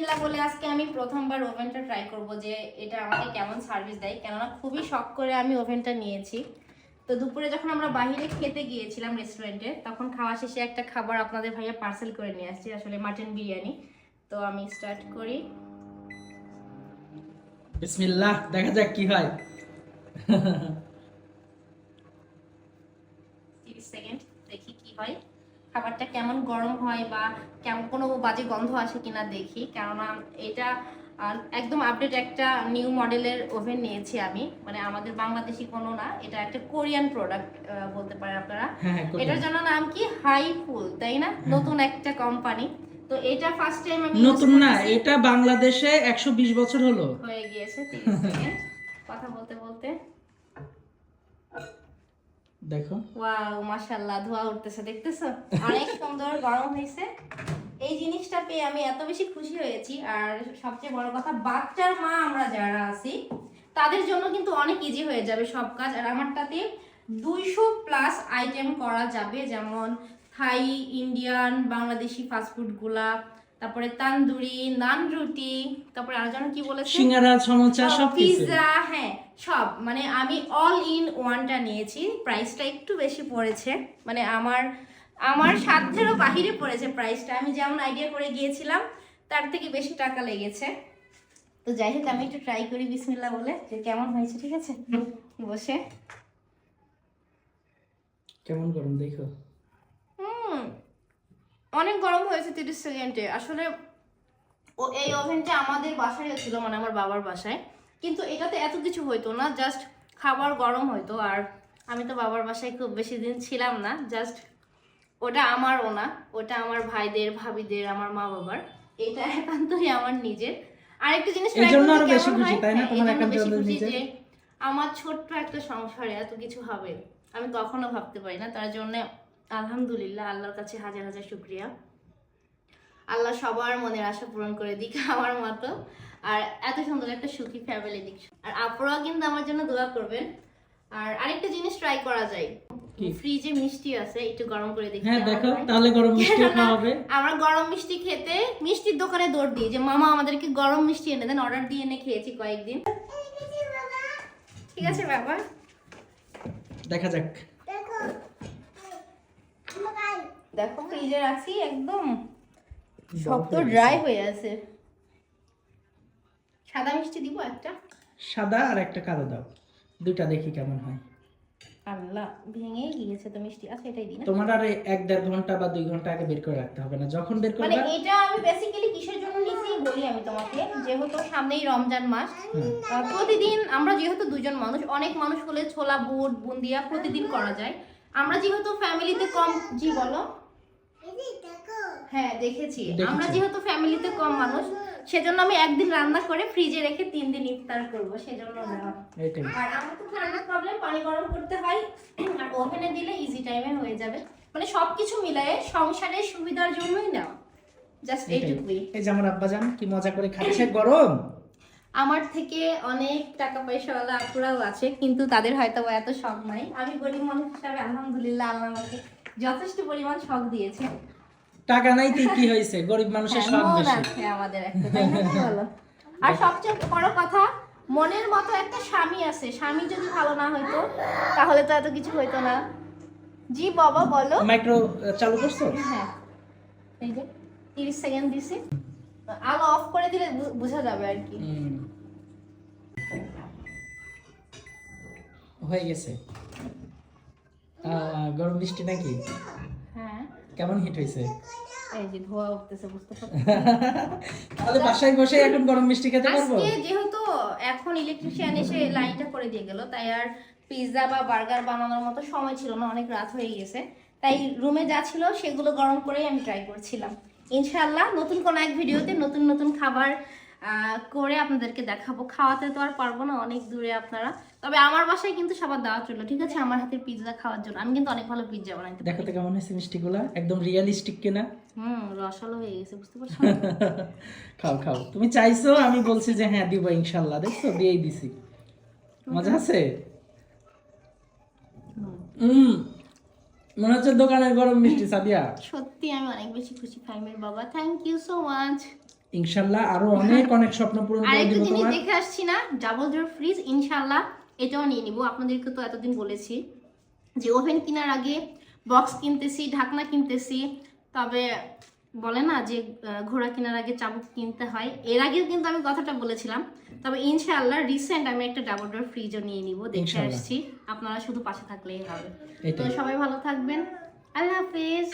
বিসমিল্লাহ বলে আজকে আমি প্রথমবার ওভেনটা ট্রাই করব যে এটা আমাকে কেমন সার্ভিস দেয়। কেননা খুবই শখ করে আমি ওভেনটা নিয়েছি। তো দুপুরে যখন আমরা বাইরে খেতে গিয়েছিলাম রেস্টুরেন্টে তখন খাওয়া শেষে একটা খাবার আপনাদের ভাইয়া পার্সেল করে নিয়ে আসছি আসলে মাটন বিরিয়ানি। তো আমি স্টার্ট করি। বিসমিল্লাহ দেখা যাক কি হয়। সেকেন্ড দেখি কি হয়। খাবারটা কেমন গরম হয় বা কেমন কোনো বাজে গন্ধ আসে কিনা দেখি। কেননা এটা একদম আপডেট একটা নিউ মডেলের ওভেন নিয়েছি আমি। মানে আমাদের বাংলাদেশি কোনো না এটা একটা কোরিয়ান প্রোডাক্ট বলতে পারেন আপনারা। হ্যাঁ হ্যাঁ। এটার জন্য নাম কি? হাই ফুল তাই না? নতুন একটা কোম্পানি তো এটা ফার্স্ট টাইম আমি নতুন না এটা বাংলাদেশে একশো বিশ বছর হলো। হয়ে গিয়েছে কথা বলতে বলতে দেখো। ওয়াও, মাশাআল্লাহ, ধোয়া উঠতেছে, দেখতেছো? অনেক সুন্দর গরম হয়েছে। এই জিনিসটা পেয়ে আমি এত বেশি খুশি হয়েছি। আর সবচেয়ে বড় কথা, বাচ্চার মা আমরা যারা আছি, তাদের জন্য কিন্তু অনেক ইজি হয়ে যাবে সব কাজ। আর আমারটাতে দুইশো প্লাস আইটেম করা যাবে, যেমন থাই ইন্ডিয়ান বাংলাদেশি ফাস্টফুডগুলা তারপরে তান্দুরি নান রুটি তারপরে আর যেন কি বলেছে? সিঙ্গারা সমোচা সব পিৎজা হ্যাঁ সব। মানে আমি অল ইন ওয়ানটা নিয়েছি। প্রাইসটা একটু বেশি পড়েছে। মানে আমার আমার সাধ্যেরও বাহিরে পড়েছে প্রাইসটা আমি যেমন আইডিয়া করে গিয়েছিলাম তার থেকে বেশি টাকা লেগেছে। তো যাই হোক আমি একটু ট্রাই করি বিসমিল্লা বলে যে কেমন হয়েছে ঠিক আছে? বসে। কেমন গরম দেখো। হুম অনেক গরম হয়েছে তিরিশ সেকেন্ডে। আসলে ও এই ওভেনটা আমাদের বাসায় ছিল মানে আমার বাবার বাসায়। কিন্তু এটাতে এত কিছু হইতো না জাস্ট খাবার গরম হইতো। আর আমি তো বাবার বাসায় খুব বেশি দিন ছিলাম না জাস্ট ওটা আমারও না ওটা আমার ভাইদের ভাবিদের আমার মা বাবার। এটা একান্তই আমার নিজের। আরেকটা জিনিস আরও বেশি কেমন খুশি, হয়? যে আমার ছোট্ট একটা সংসারে এত কিছু হবে আমি কখনো ভাবতে পারি না। তার জন্য আলহামদুলিল্লাহ আল্লাহর কাছে হাজার হাজার শুক্রিয়া। আল্লাহ সবার মনের আশা পূরণ করে দিক আমার মতো। আর এত সুন্দর একটা সুখী ফ্যামিলি দিক। আর আপনারাও কিন্তু আমার জন্য দোয়া করবেন। আর আরেকটা জিনিস ট্রাই করা যায়। ফ্রিজে মিষ্টি আছে একটু গরম করে দেখি হ্যাঁ দেখো তাহলে গরম কেননা খাওয়া হবে। আমরা গরম মিষ্টি খেতে মিষ্টির দোকানে দৌড় দিই যে মামা আমাদেরকে গরম মিষ্টি এনে দেন অর্ডার দিয়ে এনে খেয়েছি কয়েকদিন। ঠিক আছে বাবা। দেখা যাক। দেখো ফ্রিজে রাখছি একদম শক্ত ড্রাই হয়ে আছে। সাদা মিষ্টি দিব একটা? সাদা আর একটা কালো দাও। দুইটা দেখি কেমন হয়। আল্লাহ ভেঙে গিয়েছে তো মিষ্টি। আচ্ছা এটাই দিই তোমার আর এক দেড় ঘণ্টা বা দুই ঘণ্টা আগে বের করে রাখতে হবে না। যখন বের মানে এটা আমি বেসিক্যালি কিসের জন্য নিছি বলি আমি তোমাকে। যেহেতু সামনেই রমজান মাস প্রতিদিন আমরা যেহেতু দুজন মানুষ অনেক মানুষ হলে ছোলা বুট বুন্দিয়া প্রতিদিন করা যায়। আমরা যেহেতু ফ্যামিলিতে কম জি বলো। হ্যাঁ দেখেছি। আমরা যেহেতু ফ্যামিলিতে কম মানুষ সেজন্য আমি একদিন রান্না করে ফ্রিজে রেখে তিন দিন ইফতার করব সেজন্য আর আমার তো ঠান্ডার প্রবলেম পানি গরম করতে হয় আর ওভেনে দিলে ইজি টাইমে হয়ে যাবে। মানে সবকিছু মিলায়ে সংসারের সুবিধার জন্যই নেওয়া। জাস্ট এইটুকুই। এই যে আমার আব্বাজান কি মজা করে খাচ্ছে গরম? আমার থেকে অনেক টাকা পয়সাওয়ালা আপুরাও আছে কিন্তু তাদের হয়তো এত শখ নাই। আমি গরিব মানুষ হিসাবে আলহামদুলিল্লাহ আল্লাহ আমাকে যথেষ্ট পরিমাণ শখ দিয়েছে। টাকা নাই তুই কি হয়েছে? গরিব মানুষের মন বেশি। আমাদের একটা তাই না বলো? আর সবচেয়ে বড় কথা মনের মতো একটা স্বামী আছে। স্বামী যদি ভালো না হইতো তাহলে তো এত কিছু হইতো না। জি বাবা বলো। মাইক্রো চালু করছ? হ্যাঁ। এই যে তিরিশ সেকেন্ড দিছি। আলো অফ করে দিলে বোঝা যাবে আর কি। হয়ে গেছে। গরম মিষ্টি নাকি? হ্যাঁ। কেমন হিট হয়েছে? এই যে ধোয়া উঠতেছে বুঝতে পারছ তাহলে বাসায় বসে এখন গরম মিষ্টি খেতে পারব? আজকে যেহেতু এখন ইলেকট্রিশিয়ান এসে লাইনটা করে দিয়ে গেল তাই আর পিৎজা বা বার্গার বানানোর মতো সময় ছিল না অনেক রাত হয়ে গেছে। তাই রুমে যা ছিল সেগুলো গরম করেই আমি ট্রাই করছিলাম। ইনশাআল্লাহ নতুন কোনো এক ভিডিওতে নতুন নতুন খাবার করে আপনাদেরকে দেখাবো। খাওয়াতে তো আর পারব না অনেক দূরে আপনারা। তবে আমার বাসায় কিন্তু সবার দাওয়া চলল ঠিক আছে? আমার হাতের পিৎজা খাওয়ার জন্য। আমি কিন্তু অনেক ভালো পিৎজা বানাইতে দেখো তো কেমন হয়েছে মিষ্টিগুলা? একদম রিয়েলিস্টিক কিনা? হুম রসালো হয়ে গেছে বুঝতে পারছ? খাও খাও। তুমি চাইছো আমি বলছি যে হ্যাঁ দিব ইনশাল্লাহ। দেখছ? দিয়েই দিছি। মজা আছে? হুম। মনে হচ্ছে দোকানের গরম মিষ্টি সাদিয়া। সত্যি আমি অনেক বেশি খুশি ফাইমের বাবা। থ্যাংক ইউ সো মাচ ইনশাল্লাহ আরও অনেক অনেক স্বপ্ন পূরণ করে আরেকটা দিব তোমার। দেখে আসছি না ডাবল ডোর ফ্রিজ ইনশাল্লাহ এটাও নিয়ে নিব। আপনাদেরকে তো এতদিন বলেছি যে ওভেন কেনার আগে বক্স কিনতেছি ঢাকনা কিনতেছি তবে বলে না যে ঘোড়া কেনার আগে চাবুক কিনতে হয়। এর আগেও কিন্তু আমি কথাটা বলেছিলাম তবে ইনশাআল্লাহ রিসেন্ট আমি একটা ডাবল ডোর ফ্রিজও নিয়ে নিব দেখে আসছি। আপনারা শুধু পাশে থাকলেই হবে। তো সবাই ভালো থাকবেন। আল্লাহ হাফেজ।